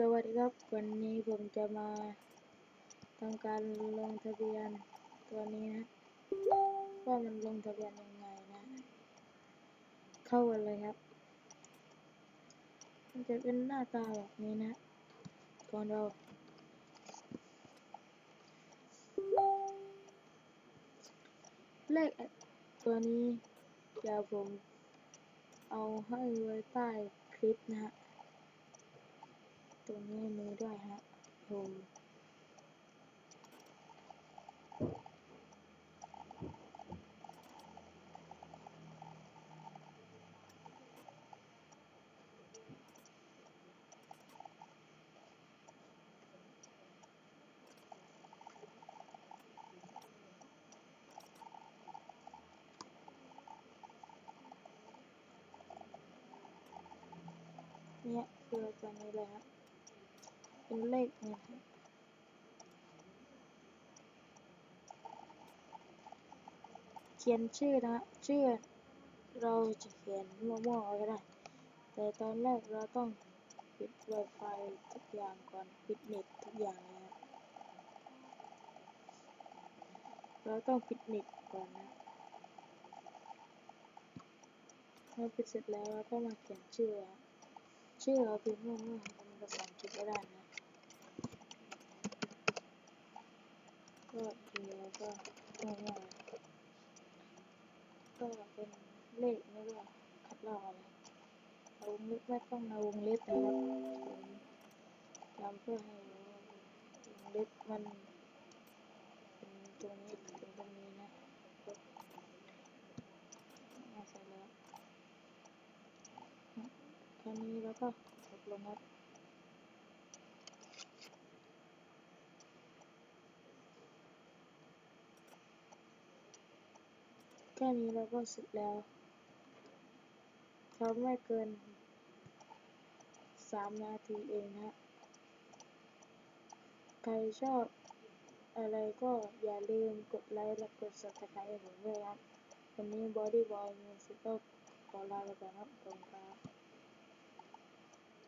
สวัสดีครับ วันนี้ผมจะมาทำการลงทะเบียนตัวนี้นะว่ามันลงทะเบียนยังไงนะ เข้ากันเลยครับ มันจะเป็นหน้าตาแบบนี้นะก่อนเราเลขตัวนี้เดี๋ยวผมเอาให้ไว้ใต้คลิปนะฮะ ตรงนี้มีด้วยฮะผมเนี่ยคือตัวนี้เลยฮะ เป็นเลขเนี่ยฮะเขียนชื่อนะฮะชื่อเราจะเขียนมั่วๆก็ได้ แต่ตอนแรกเราต้องปิด Wi-Fi ทุกอย่างก่อนปิดเน็ตทุกอย่างเลยฮะเราต้องปิดเน็ตก่อนนะเมื่อปิดเสร็จแล้วเราก็มาเขียนชื่อ ชื่อเราพิมพ์มั่วๆเป็นภาษาอังกฤษก็ได้นะ ก็ทีแล้วก็ง่ายๆก็เป็นเลขนี่ก็คัดลอกอะไราวงเล็บไม่ต้องเอาวงเล็บนะครับทำเพื่อให้รู้วงเล็บมันเป็นตรงนี้เป็นตรงนี้นะก็มาใส่แล้วคราวนี้แล้วก็กดลงครับ แค่นี้เราก็เสร็จแล้วเขาไม่เกินสามนาทีเองนะใครชอบอะไรก็อย่าลืมกดไลค์และกด subscribe ผมด้วยครับ วันนี้ Body Boy Music ก็ขอลาไปก่อนครับขอบคุณครับ